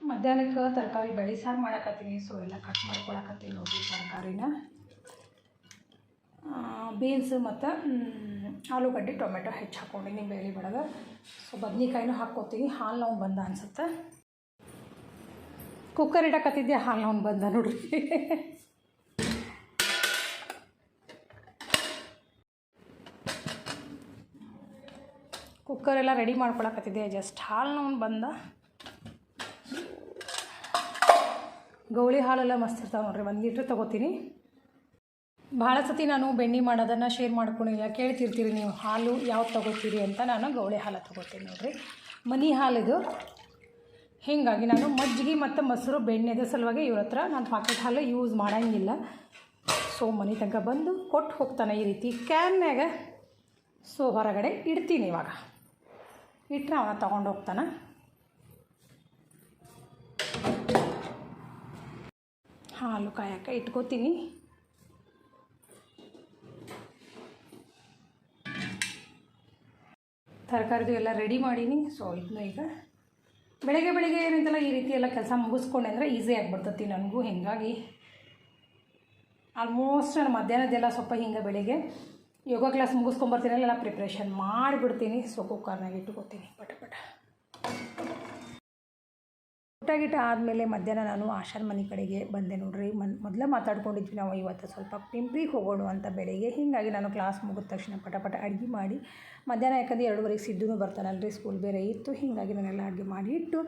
ಮಧ್ಯಾಹ್ನಕ್ಕೆ ತರಕಾರಿ ಬೆಳೆ ಸಾರು ಮಾಡಕತ್ತೀನಿ ಸೊ ಎಲ್ಲ ಕಟ್ ಮಾಡ್ಕೊಳಕತ್ತೀನಿ ನೋಡಿರಿ ತರಕಾರಿನ. ಬೀನ್ಸ್ ಮತ್ತು ಆಲೂಗಡ್ಡೆ ಟೊಮೆಟೊ ಹೆಚ್ಚು ಹಾಕ್ಕೊಂಡಿನಿ ಬೇಳೆ ಬಡಗ. ಸೊ, ಬದ್ನಿಕಾಯಿನೂ ಹಾಕ್ಕೋತೀನಿ ಹಾಲು ನೋವು ಬಂದ ಅನ್ಸುತ್ತೆ. ಕುಕ್ಕರ್ ಇಡಕತ್ತಿದ್ದೆ ಹಾಲು ಬಂದ ನೋಡ್ರಿ ಕುಕ್ಕರ್ ಎಲ್ಲ ರೆಡಿ ಮಾಡ್ಕೊಳಕತ್ತಿದ್ದೆ ಜಸ್ಟ್ ಹಾಲು ಬಂದ. ಗೌಳಿ ಹಾಲೆಲ್ಲ ಮಸ್ತ್ ಇರ್ತಾವೆ ನೋಡ್ರಿ. ಒಂದು ಲೀಟ್ರ್ ತೊಗೋತೀನಿ. ಭಾಳ ಸತಿ ನಾನು ಬೆಣ್ಣೆ ಮಾಡೋದನ್ನು ಶೇರ್ ಮಾಡ್ಕೊಂಡಿಲ್ಲ ಕೇಳ್ತಿರ್ತೀರಿ ನೀವು ಹಾಲು ಯಾವ್ದು ತೊಗೋತೀರಿ ಅಂತ ನಾನು ಗೌಳೆ ಹಾಲು ತೊಗೋತೀನಿ ನೋಡಿರಿ. ಮನಿ ಹಾಲಿದು ಹೀಗಾಗಿ ನಾನು ಮಜ್ಜಿಗೆ ಮತ್ತು ಮೊಸರು ಬೆಣ್ಣೆದ ಸಲುವಾಗಿ ಇವ್ರ ಹತ್ರ ನಾನು ಪಾಕೆಟ್ ಹಾಲು ಯೂಸ್ ಮಾಡೋಂಗಿಲ್ಲ. ಸೊ ಮನೆ ತನಕ ಬಂದು ಕೊಟ್ಟು ಹೋಗ್ತಾನೆ ಈ ರೀತಿ. ಕ್ಯಾನ್ನಾಗ ಸೊ ಹೊರಗಡೆ ಇಡ್ತೀನಿ ಇವಾಗ. ಇಟ್ಟರೆ ಅವನ ತೊಗೊಂಡು ಹೋಗ್ತಾನೆ. ಹಾಲು ಕಾಯಕ್ಕೆ ಇಟ್ಕೋತೀನಿ. ತರಕಾರಿದು ಎಲ್ಲ ರೆಡಿ ಮಾಡೀನಿ. ಸೊ ಇದನ್ನು ಈಗ ಬೆಳಗ್ಗೆ ಬೆಳಿಗ್ಗೆ ಏನಂತಲ್ಲ, ಈ ರೀತಿ ಎಲ್ಲ ಕೆಲಸ ಮುಗಿಸ್ಕೊಂಡೆ ಅಂದರೆ ಈಸಿ ಆಗಿಬಿಡ್ತತಿ ನನಗೂ. ಹೀಗಾಗಿ ಆಲ್ಮೋಸ್ಟ್ ನಾನು ಮಧ್ಯಾಹ್ನದೆಲ್ಲ ಸ್ವಲ್ಪ ಹಿಂಗೆ ಬೆಳಿಗ್ಗೆ ಯೋಗ ಕ್ಲಾಸ್ ಮುಗಿಸ್ಕೊಂಬರ್ತೀನಲ್ಲ ಪ್ರಿಪ್ರೇಷನ್ ಮಾಡಿಬಿಡ್ತೀನಿ. ಸೊ ಕುಕ್ಕರ್ನಾಗ ಇಟ್ಕೋತೀನಿ. ಪಟ ಪಟ. ಊಟ ಗೀಟ ಆದಮೇಲೆ ಮಧ್ಯಾಹ್ನ ನಾನು ಆಶಾನ್ ಮನೆ ಕಡೆಗೆ ಬಂದೆ ನೋಡ್ರಿ. ಮನ್, ಮೊದಲೇ ಮಾತಾಡ್ಕೊಂಡಿದ್ವಿ ನಾವು ಇವತ್ತು ಸ್ವಲ್ಪ ಪಿಂಪ್ರಿಗೆ ಹೋಗೋಣ ಅಂತ ಬೆಳಿಗ್ಗೆ. ಹೀಗಾಗಿ ನಾನು ಕ್ಲಾಸ್ ಮುಗಿದ ತಕ್ಷಣ ಪಟಪಟ ಪಟ ಅಡುಗೆ ಮಾಡಿ ಮಧ್ಯಾಹ್ನ ಯಾಕಂದ್ರೆ ಎರಡುವರೆಗೆ ಸಿದ್ದುನು ಬರ್ತಾನಲ್ರಿ ಸ್ಕೂಲ್ ಬೇರೆ ಇತ್ತು. ಹೀಗಾಗಿ ನಾನೆಲ್ಲ ಅಡುಗೆ ಮಾಡಿ ಇಟ್ಟು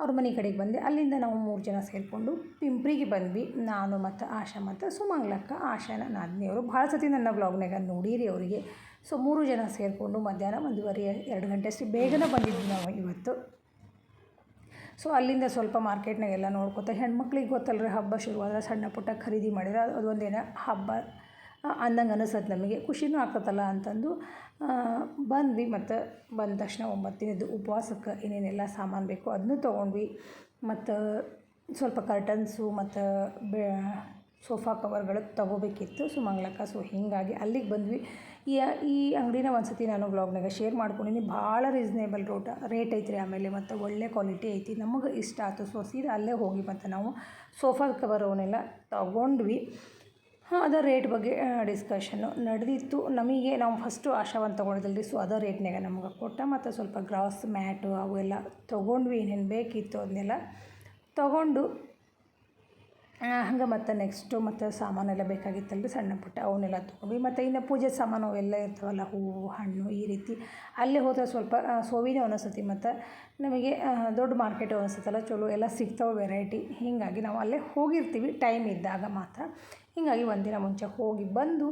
ಅವ್ರ ಮನೆ ಕಡೆಗೆ ಬಂದೆ. ಅಲ್ಲಿಂದ ನಾವು ಮೂರು ಜನ ಸೇರಿಕೊಂಡು ಪಿಂಪ್ರಿಗೆ ಬಂದ್ವಿ. ನಾನು ಮತ್ತು ಆಶಾ ಮತ್ತು ಸುಮಂಗ್ಲಕ್ಕ ಆಶಾನ ನಾದಿನಿಯವರು. ಭಾಳ ಸತಿ ನನ್ನ ಬ್ಲಾಗ್ನಾಗ ನೋಡಿರಿ ಅವರಿಗೆ. ಸೊ ಮೂರು ಜನ ಸೇರಿಕೊಂಡು ಮಧ್ಯಾಹ್ನ ಒಂದುವರೆ, ಎರಡು ಗಂಟೆ ಅಷ್ಟು ಬೇಗನೆ ಬಂದಿದ್ವಿ ನಾವು ಇವತ್ತು. ಸೊ ಅಲ್ಲಿಂದ ಸ್ವಲ್ಪ ಮಾರ್ಕೆಟ್ನಾಗೆಲ್ಲ ನೋಡ್ಕೊತ ಹೆಣ್ಮಕ್ಳಿಗೆ ಗೊತ್ತಲ್ರಿ ಹಬ್ಬ ಶುರುವಾದ್ರೆ ಸಣ್ಣ ಪುಟ್ಟ ಖರೀದಿ ಮಾಡಿದ್ರೆ ಅದು ಒಂದೇನ ಹಬ್ಬ ಅಂದಂಗೆ ಅನಿಸತ್ತೆ ನಮಗೆ. ಖುಷಿನೂ ಆಗ್ತದಲ್ಲ ಅಂತಂದು ಬಂದ್ವಿ ಮತ್ತು ಬಂದ ತಕ್ಷಣ ಒಂಬತ್ತು ದಿನದ್ದು ಉಪವಾಸಕ್ಕೆ ಏನೇನೆಲ್ಲ ಸಾಮಾನು ಬೇಕು ಅದನ್ನೂ ತೊಗೊಂಡ್ವಿ. ಮತ್ತು ಸ್ವಲ್ಪ ಕರ್ಟನ್ಸು ಮತ್ತು ಬೆ ಸೋಫಾ ಕವರ್ಗಳು ತೊಗೋಬೇಕಿತ್ತು. ಸುಮಂಗ್ಲಕ್ಕ ಸೊ, ಹೀಗಾಗಿ ಅಲ್ಲಿಗೆ ಬಂದ್ವಿ. ಈ ಈ ಅಂಗಡಿನ ಒಂದು ಸತಿ ನಾನು ಬ್ಲಾಗ್ನಾಗ ಶೇರ್ ಮಾಡ್ಕೊಂಡಿನಿ. ಭಾಳ ರೀಸನೇಬಲ್ ರೋಟ ರೇಟ್ ಐತ್ರಿ ಆಮೇಲೆ, ಮತ್ತು ಒಳ್ಳೆ ಕ್ವಾಲಿಟಿ ಐತಿ. ನಮಗೆ ಇಷ್ಟ ಆಯ್ತು ಸೊ, ಸೀದಾ ಅಲ್ಲೇ ಹೋಗಿ ಮತ್ತು ನಾವು ಸೋಫಾ ಕವರ್ ಅವನ್ನೆಲ್ಲ ತೊಗೊಂಡ್ವಿ. ಹಾಂ ಅದರ ರೇಟ್ ಬಗ್ಗೆ ಡಿಸ್ಕಷನ್ನು ನಡೆದಿತ್ತು. ನಮಗೆ ನಾವು ಫಸ್ಟು ಆಶಾವಂತ ರೀ ಸೊ, ಅದ ರೇಟ್ನಾಗ ನಮಗೆ ಕೊಟ್ಟ, ಮತ್ತು ಸ್ವಲ್ಪ ಗ್ರಾಸ್ ಮ್ಯಾಟು ಅವೆಲ್ಲ ತೊಗೊಂಡ್ವಿ. ಏನೇನು ಬೇಕಿತ್ತು ಅದನ್ನೆಲ್ಲ ತೊಗೊಂಡು ಹಂಗೆ ಮತ್ತು ನೆಕ್ಸ್ಟು ಮತ್ತು ಸಾಮಾನೆಲ್ಲ ಬೇಕಾಗಿತ್ತಲ್ರಿ ಸಣ್ಣ ಪುಟ್ಟ ಅವನ್ನೆಲ್ಲ ತೊಗೊಂಡ್ವಿ. ಮತ್ತು ಇನ್ನು ಪೂಜೆ ಸಾಮಾನು ಅವೆಲ್ಲ ಇರ್ತಾವಲ್ಲ, ಹೂವು, ಹಣ್ಣು ಈ ರೀತಿ. ಅಲ್ಲೇ ಹೋದ್ರೆ ಸ್ವಲ್ಪ ಸೋವಿನ ಒಂದೊಂದ್ಸತಿ ಮತ್ತು ನಮಗೆ ದೊಡ್ಡ ಮಾರ್ಕೆಟ್ ಅನಿಸುತ್ತಲ್ಲ ಚಲೋ ಎಲ್ಲ ಸಿಗ್ತಾವೆ ವೆರೈಟಿ ಹೀಗಾಗಿ ನಾವು ಅಲ್ಲೇ ಹೋಗಿರ್ತೀವಿ ಟೈಮ್ ಇದ್ದಾಗ ಮಾತ್ರ. ಹೀಗಾಗಿ ಒಂದಿನ ಮುಂಚೆ ಹೋಗಿ ಬಂದು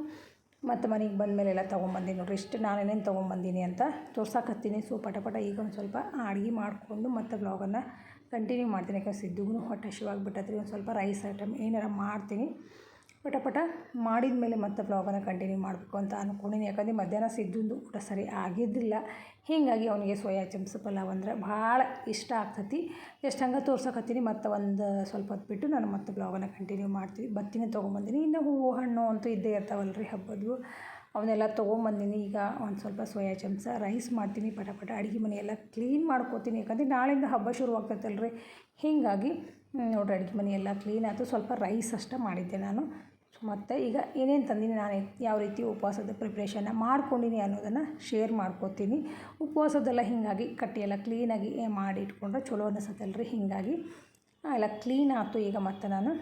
ಮತ್ತು ಮನೆಗೆ ಬಂದಮೇಲೆ ಎಲ್ಲ ತೊಗೊಂಬಂದೀನಿ ನೋಡಿರಿ. ಇಷ್ಟು ನಾನೇನೇನು ತೊಗೊಂಬಂದೀನಿ ಅಂತ ತೋರ್ಸಕತ್ತೀನಿ. ಸೊ ಪಟ ಪಟ ಈಗ ಒಂದು ಸ್ವಲ್ಪ ಅಡುಗೆ ಮಾಡಿಕೊಂಡು ಮತ್ತು ಬ್ಲಾಗನ್ನು ಕಂಟಿನ್ಯೂ ಮಾಡ್ತೀನಿ, ಯಾಕಂದ್ರೆ ಸಿದ್ದುಗೂ ಹೊಟ್ಟೆ ಹಸಿವಾಗ್ಬಿಟ್ಟತ್ರಿ ಒಂದು ಸ್ವಲ್ಪ ರೈಸ್ ಐಟಮ್ ಏನಾರ ಮಾಡ್ತೀನಿ. ಪಟ ಪಟ ಮಾಡಿದ ಮೇಲೆ ಮತ್ತೆ ಬ್ಲಾಗನ್ನು ಕಂಟಿನ್ಯೂ ಮಾಡಬೇಕು ಅಂತ ಅಂದ್ಕೊಂಡಿನಿ ಯಾಕಂದರೆ ಮಧ್ಯಾಹ್ನ ಸಿದ್ದುಂದು ಊಟ ಸರಿ ಆಗಿದ್ದಿಲ್ಲ ಹೀಗಾಗಿ ಅವನಿಗೆ ಸೋಯಾ ಚಮ್ಸ್ ಪಲಾವ್ ಅಂದ್ರೆ ಭಾಳ ಇಷ್ಟ ಆಗ್ತತಿ. ಎಷ್ಟು ಹಂಗೆ ತೋರ್ಸಕತ್ತೀನಿ, ಮತ್ತು ಒಂದು ಸ್ವಲ್ಪ ಹೊತ್ತು ಬಿಟ್ಟು ನಾನು ಮತ್ತೆ ಬ್ಲಾಗನ್ನು ಕಂಟಿನ್ಯೂ ಮಾಡ್ತೀನಿ. ಬತ್ತಿನೇ ತೊಗೊಂಬಂದಿನಿ. ಇನ್ನು ಹೂವು, ಹಣ್ಣು ಅಂತೂ ಇದ್ದೇ ಇರ್ತಾವಲ್ಲ ರೀ ಹಬ್ಬದ್ದು. ಅವನ್ನೆಲ್ಲ ತೊಗೊಂಬಂದಿನಿ. ಈಗ ಒಂದು ಸ್ವಲ್ಪ ಸೋಯಾ ಚಮಚ ರೈಸ್ ಮಾಡ್ತೀನಿ ಪಟ ಪಟ ಅಡುಗೆ ಮನೆಯೆಲ್ಲ ಕ್ಲೀನ್ ಮಾಡ್ಕೋತೀನಿ. ಯಾಕಂದರೆ ನಾಳೆಯಿಂದ ಹಬ್ಬ ಶುರು ಆಗ್ತೈತಲ್ಲ ರೀ ಹೀಗಾಗಿ ನೋಡಿರಿ ಅಡುಗೆ ಮನೆ ಎಲ್ಲ ಕ್ಲೀನ್ ಆಯಿತು. ಸ್ವಲ್ಪ ರೈಸ್ ಅಷ್ಟೇ ಮಾಡಿದ್ದೆ ನಾನು. ಮತ್ತು ಈಗ ಏನೇನು ತಂದೀನಿ ನಾನು? ಯಾವ ರೀತಿ ಉಪವಾಸದ ಪ್ರಿಪ್ರೇಷನ್ನ ಮಾಡ್ಕೊಂಡಿನಿ ಅನ್ನೋದನ್ನು ಶೇರ್ ಮಾಡ್ಕೋತೀನಿ. ಉಪವಾಸದೆಲ್ಲ ಹೀಗಾಗಿ ಕಟ್ಟಿಯೆಲ್ಲ ಕ್ಲೀನಾಗಿ ಮಾಡಿ ಇಟ್ಕೊಂಡ್ರೆ ಚಲೋ ಅನ್ನಿಸತ್ತಲ್ರಿ ಹೀಗಾಗಿ. ಎಲ್ಲ ಕ್ಲೀನ್ ಆಯಿತು. ಈಗ ಮತ್ತು ನಾನು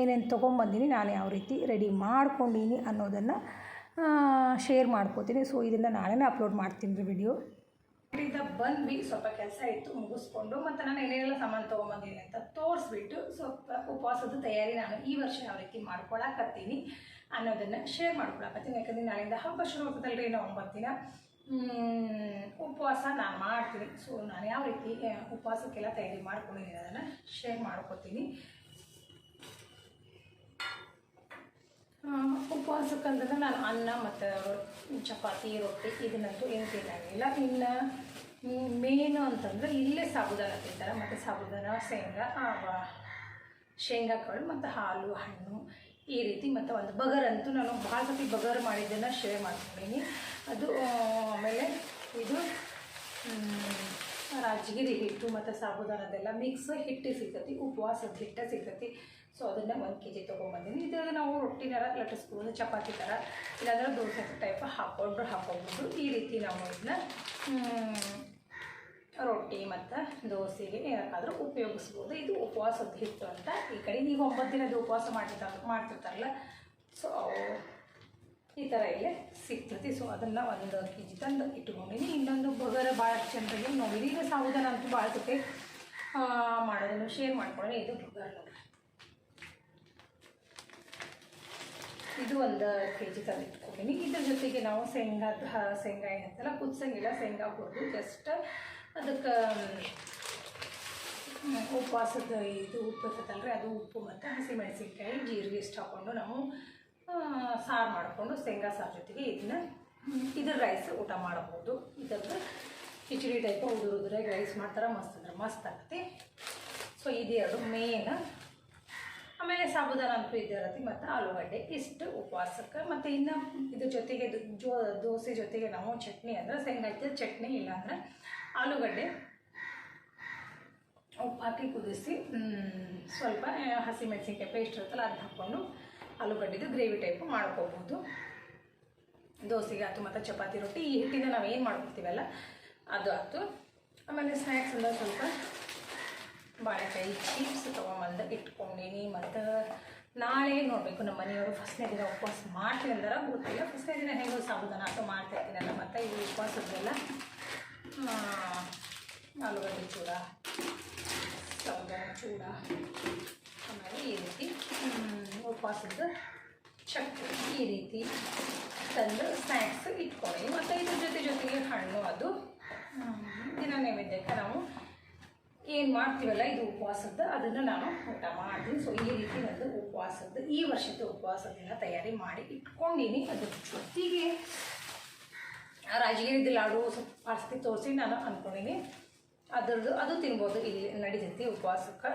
ಏನೇನು ತೊಗೊಂಬಂದೀನಿ ನಾನು ಯಾವ ರೀತಿ ರೆಡಿ ಮಾಡ್ಕೊಂಡೀನಿ ಅನ್ನೋದನ್ನು ಶೇರ್ ಮಾಡ್ಕೋತೀನಿ. ಸೊ ಇದನ್ನು ನಾಳೆನೇ ಅಪ್ಲೋಡ್ ಮಾಡ್ತೀನಿ ರೀ ವಿಡಿಯೋ ಇದ ಬಂದ್ವಿ, ಸ್ವಲ್ಪ ಕೆಲಸ ಇತ್ತು, ಮುಗಿಸ್ಕೊಂಡು, ಮತ್ತು ನಾನು ಏನೇನೆಲ್ಲ ಸಾಮಾನು ತೊಗೊಂಬಂದಿನಿ ಅಂತ ತೋರಿಸ್ಬಿಟ್ಟು ಸ್ವಲ್ಪ ಉಪವಾಸದ ತಯಾರಿ ನಾನು ಈ ವರ್ಷ ಯಾವ ರೀತಿ ಮಾಡ್ಕೊಳಕತ್ತೀನಿ ಅನ್ನೋದನ್ನು ಶೇರ್ ಮಾಡ್ಕೊಳಕತ್ತೀನಿ. ಯಾಕಂದರೆ ನಾಳೆಯಿಂದ ಹಬ್ಬ ಶುರು ಆಗ್ತದಲ್ರಿ ಒಂಬತ್ತು ದಿನ. ಉಪವಾಸ ನಾನು ಮಾಡ್ತೀನಿ. ಸೊ ನಾನು ಯಾವ ರೀತಿ ಉಪವಾಸಕ್ಕೆಲ್ಲ ತಯಾರಿ ಮಾಡ್ಕೊಂಡಿದ್ದೀನಿ ಅದನ್ನು ಶೇರ್ ಮಾಡ್ಕೊತೀನಿ. ಉಪವಾಸಕ್ಕಂದ್ರೆ ನಾನು ಅನ್ನ ಮತ್ತು ಚಪಾತಿ, ರೊಟ್ಟಿ ಇದನ್ನಂತೂ ಏನು ತಿನ್ನಂಗಿಲ್ಲ ಇನ್ನು ಮೇನು ಅಂತಂದರೆ ಇಲ್ಲೇ ಸಾಬುದಾನ ತಿಂತಾರೆ. ಮತ್ತು ಸಾಬುದಾನ, ಶೇಂಗಾ ಶೇಂಗಾ ಕಾಳು ಮತ್ತು ಹಾಲು, ಹಣ್ಣು ಈ ರೀತಿ ಮತ್ತು ಒಂದು ಬಗರ್ ಅಂತೂ ನಾನು ಭಾಳ ಸತಿ ಬಗರ್ ಮಾಡಿದ್ದನ್ನು ಶೇರ್ ಮಾಡ್ಕೊಂಡಿನಿ ಅದು ಆಮೇಲೆ ಇದು ರಾಜಗಿರಿ ಹಿಟ್ಟು ಮತ್ತು ಸಾಬುದಾನದೆಲ್ಲ ಮಿಕ್ಸ್ ಹಿಟ್ಟು ಸಿಗ್ತೈತಿ, ಉಪವಾಸದ ಹಿಟ್ಟು ಸಿಗ್ತೈತಿ. ಸೊ ಅದನ್ನು ಒಂದು ಕೆ ಜಿ ತೊಗೊಂಬಂದಿನಿ. ಇದು ನಾವು ರೊಟ್ಟಿನಾರ ಲಟ್ಟಿಸ್ಬೋದು ಚಪಾತಿ ಥರ ಇಲ್ಲಾಂದ್ರೆ ದೋಸೆ ಟೈಪ್ ಹಾಕೊಂಡು ಹಾಕೊಬೋದು ಈ ರೀತಿ ನಾವು ಇದನ್ನ ರೊಟ್ಟಿ ಮತ್ತು ದೋಸೆಗೆ ಏನಕ್ಕಾದರೂ ಉಪಯೋಗಿಸ್ಬೋದು. ಇದು ಉಪವಾಸದ ಹಿಟ್ಟು ಅಂತ ಈ ಕಡೆ. ನೀವು ಒಂಬತ್ತು ದಿನದ ಉಪವಾಸ ಮಾಡಿರ್ತಾರೆ ಮಾಡ್ತಿರ್ತಾರಲ್ಲ ಸೊ ಈ ಥರ ಇಲ್ಲೇ ಸಿಗ್ತೈತಿ ಸೊ ಅದನ್ನು ಒಂದು ಕೆ ಜಿ ತಂದು ಇಟ್ಕೊಂಡಿನಿ ಇನ್ನೊಂದು ಬಗರ ಭಾಳಷ್ಟು ಜನರಿಗೆ ನೋಡಿರಿ ಈಗ ಸಾವುದಾನ ಅಂತೂ ಭಾಳ ಜೊತೆ ಮಾಡೋದನ್ನು ಶೇರ್ ಮಾಡ್ಕೊಳ್ಳಿ ಇದು ಬಗರ್ ಇದು ಒಂದು ಕೆ ಜಿ ತಂದು ಇಟ್ಕೊಂಡಿನಿ. ಇದ್ರ ಜೊತೆಗೆ ನಾವು ಶೇಂಗಾದ ಶೇಂಗಾ ಏನಂತಲ್ಲ ಕುದಿಸಂಗಿಲ್ಲ ಶೇಂಗಾ ಹುರಿದು ಜಸ್ಟ್ ಅದಕ್ಕೆ ಉಪವಾಸದ ಇದು ಉಪ್ಪು ಇರ್ತೈತಲ್ರಿ ಅದು ಉಪ್ಪು ಮತ್ತು ಹಸಿಮೆಣಸಿನ್ಕಾಯಿ, ಜೀರಿಗೆ ಇಷ್ಟು ಹಾಕ್ಕೊಂಡು ನಾವು ಸಾರು ಮಾಡಿಕೊಂಡು ಶೇಂಗಾ ಸಾರು ಜೊತೆಗೆ ಇದನ್ನ ಇದ್ರ ರೈಸ್ ಊಟ ಮಾಡಬಹುದು. ಇದಕ್ಕೆ ಕಿಚಡಿ ಟೈಪ್ ಉದುರು ಉದುರಾಗಿ ರೈಸ್ ಮಾಡ್ತಾರೆ, ಮಸ್ತ್ ಅಂದ್ರೆ ಮಸ್ತ್ ಆಗ್ತಿ ಸೊ ಇದೆರಡು ಮೇನ್ ಆಮೇಲೆ ಸಾಬುದಾನ ಅಂತೂ ಇದೇ ಇರತ್ತೆ, ಮತ್ತು ಆಲೂಗಡ್ಡೆ. ಇಷ್ಟು ಉಪವಾಸಕ್ಕೆ. ಮತ್ತು ಇನ್ನು ಇದ್ರ ಜೊತೆಗೆ ಜೋ, ದೋಸೆ ಜೊತೆಗೆ ನಾವು ಚಟ್ನಿ ಅಂದ್ರೆ ಶೇಂಗಾ ಹಾಕಿದ ಚಟ್ನಿ ಇಲ್ಲಾಂದ್ರೆ ಆಲೂಗಡ್ಡೆ ಉಪ್ಪು ಹಾಕಿ ಕುದಿಸಿ ಸ್ವಲ್ಪ ಹಸಿಮೆಣಸಿನ್ಕಾಯಿ ಪೇಸ್ಟ್ ಇರುತ್ತಲ್ಲ ಅದು ಹಾಕ್ಕೊಂಡು ಆಲೂಗಡ್ಡೆದು ಗ್ರೇವಿ ಟೈಪು ಮಾಡ್ಕೋಬೋದು ದೋಸೆಗೆ ಆಯ್ತು ಮತ್ತು ಚಪಾತಿ ರೊಟ್ಟಿ, ಈ ಹಿಟ್ಟಿಂದ ನಾವು ಏನು ಮಾಡ್ಕೊತೀವಲ್ಲ ಅದು ಆಯಿತು. ಆಮೇಲೆ ಸ್ನ್ಯಾಕ್ಸ್ ಅಂದ್ರೆ ಸ್ವಲ್ಪ ಬಾಳೆಕಾಯಿ ಚಿಪ್ಸ್ ತೊಗೊಂಬಂದು ಇಟ್ಕೊಂಡೀನಿ. ಮತ್ತು ನಾಳೆ ನೋಡಬೇಕು ನಮ್ಮ ಮನೆಯವರು ಫಸ್ಟ್ನೇ ದಿನ ಉಪವಾಸ ಮಾಡ್ತೀನಿ ಅಂದ್ರೆ ಗೊತ್ತಿಲ್ಲ. ಫಸ್ಟ್ನೇ ದಿನ ಹೆಂಗೆ ಸಾಬುದಾನ ಅಥವಾ ಮಾಡ್ತಾ ಇರ್ತೀನಲ್ಲ ಮತ್ತು ಈ ಉಪವಾಸದ್ದೆಲ್ಲ ಆಲೂಗಡ್ಡೆ ಚೂಡ ಸಾಬುದಾನ ಚೂಡ ಆಮೇಲೆ ಈ ರೀತಿ. ಉಪವಾಸದ ಚಕ್ಕೆ ಈ ರೀತಿ ತಂದು ಸ್ನ್ಯಾಕ್ಸ್ ಇಟ್ಕೊಳ್ಳಿ. ಮತ್ತು ಇದ್ರ ಜೊತೆ ಜೊತೆಗೆ ಹಣ್ಣು, ಅದು ದಿನ ನೈವೇದ್ಯಕ್ಕೆ ನಾವು ಏನು ಮಾಡ್ತೀವಲ್ಲ, ಇದು ಉಪವಾಸದ್ದು, ಅದನ್ನು ನಾನು ಊಟ ಮಾಡ್ತೀನಿ ಸೊ ಈ ರೀತಿ ಒಂದು ಉಪವಾಸದ್ದು, ಈ ವರ್ಷದ ಉಪವಾಸದಿಂದ ತಯಾರಿ ಮಾಡಿ ಇಟ್ಕೊಂಡೀನಿ. ಅದ್ರ ಜೊತೆಗೆ ರಾಜಗಿರಿದ ಲಾಡು ಸ್ವಲ್ಪ ಪಾರ್ಸ್ತಿ ತೋರಿಸಿ ನಾನು ಅಂದ್ಕೊಂಡೀನಿ ಅದರದ್ದು, ಅದು ತಿನ್ಬೋದು. ಇಲ್ಲಿ ನಡೀತೈತಿ ಉಪವಾಸಕ್ಕೆ.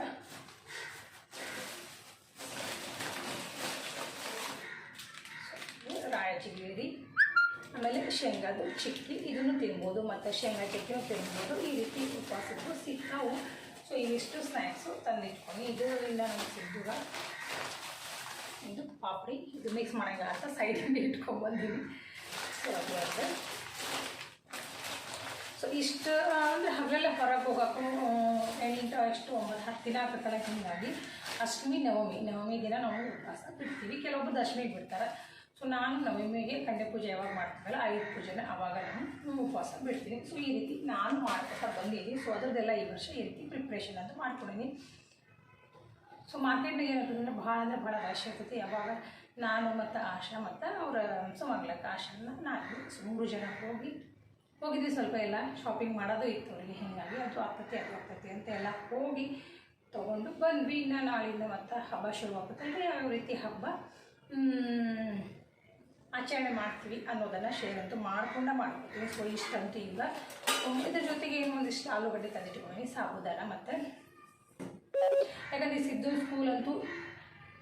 ರಾಜಗಿರಿ ಆಮೇಲೆ ಶೇಂಗಾದು ಚಿಕ್ಕಿ, ಇದನ್ನು ತಿನ್ಬೋದು. ಮತ್ತು ಶೇಂಗಾ ಚಟ್ನಿನೂ ತಿನ್ಬೋದು. ಈ ರೀತಿ ಉಪವಾಸದ್ದು ಸಿಗ್ತಾವು. ಸೊ ಇವಿಷ್ಟು ಸ್ನ್ಯಾಕ್ಸು ತಂದಿಟ್ಕೊಂಡು ಇದು ಇಂದ ನಮ್ಗೆ ಸಿದ್ದುಗ ಇದು ಪಾಪಡಿ. ಇದು ಮಿಕ್ಸ್ ಮಾಡೋಂಗಿಲ್ಲ ಅಂತ ಸೈಡಲ್ಲಿ ಇಟ್ಕೊಂಡ್ಬಂದೀನಿ ಸೊ ಅದು ಸೊ ಇಷ್ಟು ಅಂದರೆ ಹಗಲೆಲ್ಲ ಹೊರಗೆ ಹೋಗೋಕ್ಕೂ ಎಂಟು ಎಷ್ಟು ಒಂಬತ್ತು, ಹತ್ತು ದಿನ ಆಗ್ತಲ್ಲ ಹೀಗಾಗಿ ಅಷ್ಟಮಿ ನವಮಿ ನವಮಿ ದಿನ ನಾವು ಉಪವಾಸ ಬಿಡ್ತೀವಿ ಕೆಲವೊಬ್ರು ದಶಮಿಗೆ ಬಿಡ್ತಾರೆ. ಸೊ ನಾನು ನವಮಿಗೆ ಕಂಡೆ ಪೂಜೆ ಯಾವಾಗ ಮಾಡ್ತೀವಲ್ಲ ಐದು ಪೂಜೆನ ಅವಾಗ ನಾನು ಉಪವಾಸ ಬಿಡ್ತೀನಿ. ಸೊ ಈ ರೀತಿ ನಾನು ಮಾಡ್ಕೊತಾ ಬಂದಿದ್ದೀನಿ. ಸೊ ಅದರದ್ದೆಲ್ಲ ಈ ವರ್ಷ ಈ ರೀತಿ ಪ್ರಿಪ್ರೇಷನ್ ಅಂತ ಮಾಡ್ಕೊಂಡಿನಿ ಸೊ ಮಾರ್ಕೆಟ್ನಾಗ ಏನಾಗ್ತದೆ ಭಾಳ ಅಂದರೆ ಭಾಳ ರಶ್ ಇರ್ತೈತಿ. ಯಾವಾಗ ನಾನು ಮತ್ತು ಆಶಾ ಮತ್ತು ಅವರ ಸುಮಂಗ್ಲಕ್ಕ ಆಶಾನ ನಾನು ಸೊ, ಮೂರು ಜನ ಹೋಗಿ, ಹೋಗಿದ್ವಿ ಸ್ವಲ್ಪ ಎಲ್ಲ ಶಾಪಿಂಗ್ ಮಾಡೋದು ಇತ್ತು. ಅವರಿಗೆ ಹೀಗಾಗಿ ಅದು ಆಗ್ತೈತಿ ಅದು ಆಗ್ತೈತಿ ಅಂತ ಎಲ್ಲ ಹೋಗಿ ತೊಗೊಂಡು ಬಂದ್ವಿ. ಇನ್ನು ನಾಳಿಂದ ಮತ್ತು ಹಬ್ಬ ಶುರು ಅಂದರೆ ಯಾವ ರೀತಿ ಹಬ್ಬ? ಆಚರಣೆ ಮಾಡ್ತೀವಿ ಅನ್ನೋದನ್ನು ಶೇರ್ ಅಂತೂ ಮಾಡ್ಕೊಂಡೇ ಮಾಡ್ಕೊತೀನಿ ಸೊ ಇಷ್ಟಂತೂ ಇಲ್ಲ. ಇದ್ರ ಜೊತೆಗೆ ಏನು ಒಂದಿಷ್ಟು ಆಲೂಗಡ್ಡೆ ತಂದಿಟ್ಕೊಂಡು ಸಾಬುದಾನ ಮತ್ತು ಯಾಕಂದರೆ ಸಿದ್ದು ಸ್ಕೂಲ್ ಅಂತೂ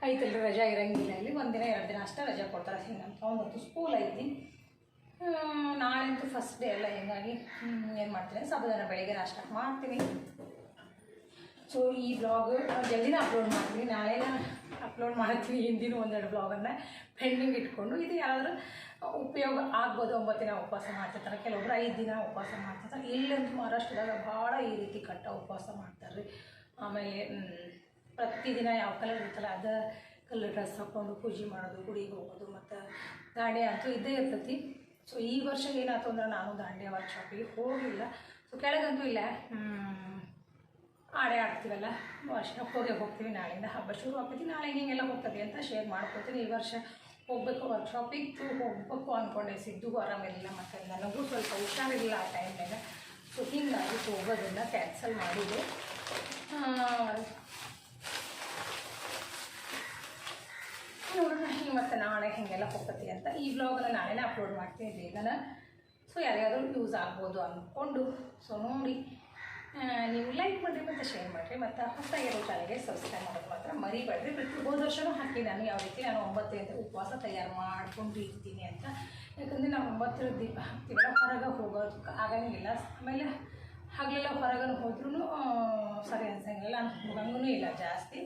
ಐತಲ್ರಿ, ರಜಾ ಇರಂಗಿಲ್ಲ ಇಲ್ಲಿ. ಒಂದಿನ, ಎರಡು ದಿನ ಅಷ್ಟೇ ರಜಾ ಕೊಡ್ತಾರೆ ಹಿಂಗಂತ ಅವನಂತೂ ಸ್ಕೂಲ್ ಐತಿ ನಾಳೆ ನಾಳೆಂತೂ ಫಸ್ಟ್ ಡೇ ಅಲ್ಲ, ಹಿಂಗಾಗಿ ಏನು ಮಾಡ್ತೀನಿ? ಸಾಬುದಾನ ಬೆಳಿಗ್ಗೆ ನಾಷ್ಟ ಮಾಡ್ತೀನಿ. ಸೊ ಈ ಬ್ಲಾಗ್ ಜಲ್ದಿನ ಅಪ್ಲೋಡ್ ಮಾಡ್ತೀನಿ. ನಾಳೆನ ಅಪ್ಲೋಡ್ ಮಾಡ್ತೀನಿ ಹಿಂದಿನ ಒಂದೆರಡು ಬ್ಲಾಗನ್ನು ಪೆಂಡಿಂಗ್ ಇಟ್ಕೊಂಡು. ಇದು ಯಾರಾದರೂ ಉಪಯೋಗ ಆಗ್ಬೋದು ಒಂಬತ್ತು ದಿನ ಉಪವಾಸ ಮಾಡ್ತಿರ್ತಾರೆ. ಕೆಲವೊಬ್ರು ಐದು ದಿನ ಉಪವಾಸ ಮಾಡ್ತಿರ್ತಾರೆ. ಇಲ್ಲಂತೂ ಮಹಾರಾಷ್ಟ್ರದಾಗ ಭಾಳ ಈ ರೀತಿ ಕಟ್ಟ ಉಪವಾಸ ಮಾಡ್ತಾರೆ ರೀ ಆಮೇಲೆ ಪ್ರತಿದಿನ ಯಾವ ಕಲರ್ ಇರುತ್ತಲ್ಲ, ಅದು ಕಲರ್ ಡ್ರೆಸ್ ಹಾಕ್ಕೊಂಡು ಪೂಜೆ ಮಾಡೋದು, ಗುಡಿಗೆ ಹೋಗೋದು, ಮತ್ತು ದಾಂಡೆ ಅಂತೂ ಇದ್ದೇ ಇರ್ತೈತಿ. ಸೊ ಈ ವರ್ಷ ಏನಾಯ್ತು ಅಂದ್ರೆ ನಾನು ದಾಂಡ್ಯ ವರ್ಕ್ಶಾಪಿಗೆ ಹೋಗಿಲ್ಲ. ಸೊ ಕೆಳಗಂತೂ ಇಲ್ಲ. ಆಡೆ ಆಡ್ತೀವಲ್ಲ? ಹೋಗೇ ಹೋಗ್ತೀವಿ ನಾಳೆಯಿಂದ ಹಬ್ಬ ಶುರು ಆಗ್ತೈತಿ ನಾಳೆ ಹಿಂಗೆಲ್ಲ ಹೋಗ್ತದೆ ಅಂತ ಶೇರ್ ಮಾಡ್ಕೊತೀನಿ. ಈ ವರ್ಷ ಹೋಗಬೇಕು ವರ್ಕ್ಶಾಪಿಗೆ ಹೋಗ್ಬೇಕು ಅಂದ್ಕೊಂಡೆ ಸಿದ್ದುಗೂ ಆರಾಮಿರಲಿಲ್ಲ, ಮತ್ತು ನನಗೂ ಸ್ವಲ್ಪ ಹುಷಾರಿರಲಿಲ್ಲ ಆ ಟೈಮ್ನಾಗ ಸೊ ಹೀಗಾಗಿ ಹೋಗೋದನ್ನು ಕ್ಯಾನ್ಸಲ್ ಮಾಡಿದೆ. ನೋಡೋಣ. ಹಿಂಗೆ ಮತ್ತೆ ನಾಳೆ ಹೀಗೆಲ್ಲ ಹೋಗ್ತೈತಿ ಅಂತ ಈ ಬ್ಲಾಗನ್ನು ನಾಳೆನೇ ಅಪ್ಲೋಡ್ ಮಾಡ್ತೀನಿ. ಬೇಗನ ಸೊ ಯಾರ್ಯಾರು ಯೂಸ್ ಆಗ್ಬೋದು ಅಂದ್ಕೊಂಡು ಸೊ ನೋಡಿ. ನೀವು ಲೈಕ್ ಮಾಡಿರಿ ಮತ್ತು ಶೇರ್ ಮಾಡಿರಿ. ಮತ್ತು ಹೊಸ ಇರೋ ಚಾನಲ್ಗೆ ಸಬ್ಸ್ಕ್ರೈಬ್ ಮಾಡೋದು ಮಾತ್ರ ಮರಿಬೇಡ್ರಿ. ಪ್ರತಿ ಹೋದ ವರ್ಷವೂ ಹಾಕಿ ನಾನು ಯಾವ ರೀತಿ ನಾನು ಒಂಬತ್ತು ಉಪವಾಸ ತಯಾರು ಮಾಡ್ಕೊಂಡು ಇರ್ತೀನಿ ಅಂತ. ಯಾಕಂದರೆ ನಾವು ಒಂಬತ್ತರ ದೀಪ ಹಾಕ್ತೀವಲ್ಲ ಹೊರಗೆ ಹೋಗೋದಕ್ಕೆ ಆಗಂಗಿಲ್ಲ. ಆಮೇಲೆ ಹಗಲೆಲ್ಲ ಹೊರಗಡೆ ಹೋದ್ರೂ ಸರಿ ಅನ್ಸಂಗಿಲ್ಲ. ಹೋಗಂಗೂ ಇಲ್ಲ ಜಾಸ್ತಿ.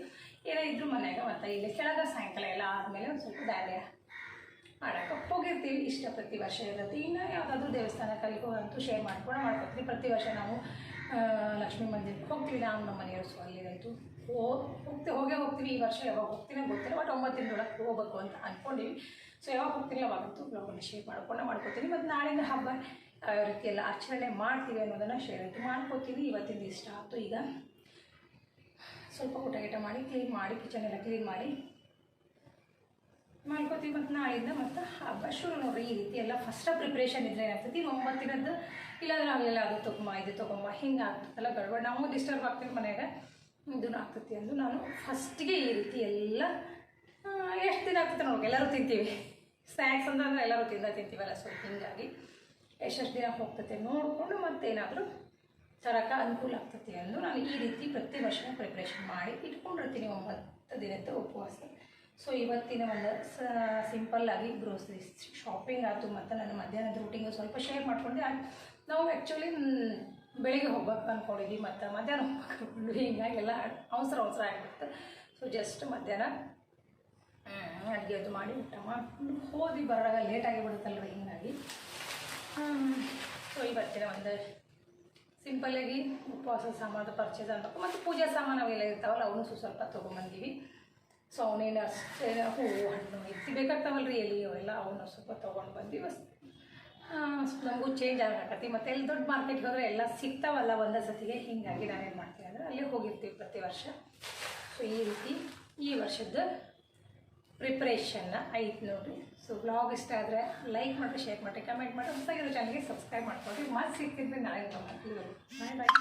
ಏನೇ ಇದ್ರೂ ಮನೆಯಾಗ ಮತ್ತು ಇಲ್ಲಿ ಕೆಳಗೆ ಸಾಯಂಕಾಲ ಎಲ್ಲ ಆದಮೇಲೆ ಒಂದು ಸ್ವಲ್ಪ ದಾರ್ಯ ಮಾಡೋಕೆ ಹೋಗಿರ್ತೀವಿ. ಇಷ್ಟ ಪ್ರತಿ ವರ್ಷ ಇರುತ್ತೆ. ಇನ್ನು ಯಾವುದಾದ್ರೂ ದೇವಸ್ಥಾನ ಅಲ್ಲಿಗೆ ಅಂತೂ ಶೇರ್ ಮಾಡ್ಕೊಂಡು ಮಾಡ್ಕೊತೀವಿ ಪ್ರತಿ ವರ್ಷ ನಾವು ಲಕ್ಷ್ಮೀ ಮಂದಿರಕ್ಕೆ ಹೋಗ್ತೀವಿ ನಾವು, ನಮ್ಮ ಮನೆಯವರು. ಸೊ ಹೋ ಹೋಗ್ತೀವಿ ಹೋಗೇ ಹೋಗ್ತೀವಿ. ಈ ವರ್ಷ ಯಾವಾಗ ಹೋಗ್ತೀನೋ ಗೊತ್ತಿಲ್ಲ ಬಟ್ ಒಂಬತ್ತು ದಿನದೊಳಗೆ ಹೋಗ್ಬೇಕು ಅಂತ ಅಂದ್ಕೊಂಡಿವಿ ಸೊ ಯಾವಾಗ ಹೋಗ್ತೀನಿ ಅವಾಗಂತೂ ಬ್ಲಾಗನ್ನು ಶೇರ್ ಮಾಡ್ಕೊಂಡು ಮಾಡ್ಕೊತೀನಿ ಮತ್ತು ನಾಳಿನ ಹಬ್ಬ ರೀತಿ ಎಲ್ಲ ಆಚರಣೆ ಮಾಡ್ತೀವಿ ಅನ್ನೋದನ್ನು ಶೇರ್ ಆಯಿತು. ಮಾಡ್ಕೊತೀನಿ ಇವತ್ತಿಂದ ಇಷ್ಟ ಆಯಿತು. ಈಗ ಸ್ವಲ್ಪ ಊಟ ಗೀಟ ಮಾಡಿ ಕ್ಲೀನ್ ಮಾಡಿ ಕಿಚನ್ ಎಲ್ಲ ಕ್ಲೀನ್ ಮಾಡಿ. ಮಾಡ್ಕೋತೀವಿ ಮತ್ತು ನಾಳಿಂದ ಮತ್ತು ಹಬ್ಬ ಶುರು ನೋಡ್ರಿ ಈ ರೀತಿ ಎಲ್ಲ ಫಸ್ಟ್ ಪ್ರಿಪ್ರೇಷನ್ ಇದ್ರೆ ಏನಾಗ್ತೈತಿ? ಒಂಬತ್ತು ದಿನದ್ದು ಇಲ್ಲಾಂದ್ರೆ ಆಗಲಿಲ್ಲ, ಅದು ತೊಗೊಂಬ, ಇದು ತೊಗೊಂಬ, ಹಿಂಗೆ ಆಗ್ತೈತಲ್ಲ ಗಡ್ಬಡ್, ನಾವು ಡಿಸ್ಟರ್ಬ್ ಆಗ್ತೀವಿ ಮನೆಯಾಗ. ಇದನ್ನು ಆಗ್ತೈತಿ ಅಂದು ನಾನು ಫಸ್ಟಿಗೆ ಈ ರೀತಿ ಎಲ್ಲ ಎಷ್ಟು ದಿನ ಆಗ್ತೈತೆ ನೋಡಿ, ಎಲ್ಲರೂ ತಿಂತೀವಿ. ಸ್ನ್ಯಾಕ್ಸ್ ಅಂತಂದ್ರೆ ಎಲ್ಲರೂ ತಿಂದ ತಿಂತೀವಲ್ಲ ಸೊ ಹಿಂಗಾಗಿ ಎಷ್ಟೆಷ್ಟು ದಿನ ಹೋಗ್ತೈತೆ ನೋಡಿಕೊಂಡು ಮತ್ತೇನಾದರೂ ತರಕ ಅನುಕೂಲ ಆಗ್ತೈತಿ ಅಂದು ನಾನು ಈ ರೀತಿ ಪ್ರತಿ ವರ್ಷ ಪ್ರಿಪ್ರೇಷನ್ ಮಾಡಿ ಇಟ್ಕೊಂಡಿರ್ತೀನಿ ಒಂಬತ್ತು ದಿನದ ಉಪವಾಸ. ಸೊ ಇವತ್ತಿನ ಒಂದು ಸಿಂಪಲ್ಲಾಗಿ ಗ್ರೋಸರಿ ಶಾಪಿಂಗ್ ಆಯಿತು ಮತ್ತು ನನ್ನ ಮಧ್ಯಾಹ್ನದ ರೂಟಿಂಗು ಸ್ವಲ್ಪ ಶೇರ್ ಮಾಡ್ಕೊಂಡೆ. ನಾವು ಆ್ಯಕ್ಚುಲಿ ಬೆಳಿಗ್ಗೆ ಹೋಗ್ಬೇಕು ಅಂದ್ಕೊಂಡಿದ್ವಿ ಮತ್ತು ಮಧ್ಯಾಹ್ನ ಹೋಗ್ಬೇಕು ಅಂದ್ಕೊಂಡ್ವಿ ಹಿಂಗಾಗೆಲ್ಲ ಅವಸರ ಅವಸರ ಆಗಿಬಿಡುತ್ತೆ. ಸೊ ಜಸ್ಟ್ ಮಧ್ಯಾಹ್ನ ಅಡುಗೆ ಅದು ಮಾಡಿ ಊಟ ಮಾಡಿಕೊಂಡು ಹೋದಿ ಬರೋವಾಗ ಲೇಟಾಗಿ ಬಿಡುತ್ತಲ್ವ ಹಿಂಗಾಗಿ. ಸೊ ಇವತ್ತಿನ ಒಂದು ಸಿಂಪಲ್ಲಾಗಿ ಉಪವಾಸ ಸಾಮಾನು ಪರ್ಚೇಸ್ ಅಂತ. ಮತ್ತು ಪೂಜಾ ಸಾಮಾನು ಅವೆಲ್ಲ ಇರ್ತಾವಲ್ಲ ಅವನು ಸ್ವಲ್ಪ ತೊಗೊಂಬಂದೀವಿ. ಸೊ ಅವನೇನು ಅಷ್ಟೇ ಹೂವು ಹಣ್ಣು ಎತ್ತಿ ಬೇಕಾಗ್ತಾವಲ್ಲ ರೀ ಎಲ್ಲಿ, ಅವೆಲ್ಲ ಅವನ್ನ ಸ್ವಲ್ಪ ತೊಗೊಂಡು ಬಂದು ಬಸ್ ನಮಗೂ ಚೇಂಜ್ ಆಗಕತ್ತಿ. ಮತ್ತು ಎಲ್ಲಿ ದೊಡ್ಡ ಮಾರ್ಕೆಟ್ಗೆ ಹೋದರೆ ಎಲ್ಲ ಸಿಗ್ತಾವಲ್ಲ ಒಂದೇ ಸತಿಗೆ, ಹೀಗಾಗಿ ನಾನೇನು ಮಾಡ್ತೀನಿ ಅಂದರೆ ಅಲ್ಲೇ ಹೋಗಿರ್ತೀವಿ ಪ್ರತಿ ವರ್ಷ. ಸೊ ಈ ರೀತಿ ಈ ವರ್ಷದ ಪ್ರಿಪ್ರೇಷನ್ನ ಐತೆ ನೋಡಿರಿ. ಸೊ ಬ್ಲಾಗ್ ಇಷ್ಟ ಆದರೆ ಲೈಕ್ ಮಾಡಿ ಶೇರ್ ಮಾಡಿ ಕಮೆಂಟ್ ಮಾಡಿ ಹೊಸದಾಗಿರೋ ಚಾನಲ್ಗೆ ಸಬ್ಸ್ಕ್ರೈಬ್ ಮಾಡ್ಕೊಳ್ರಿ. ಮತ್ತೆ ಸಿಕ್ಕಿದ್ರೆ ನಾಳೆ ಬಾಯ್ ಬಾಯ್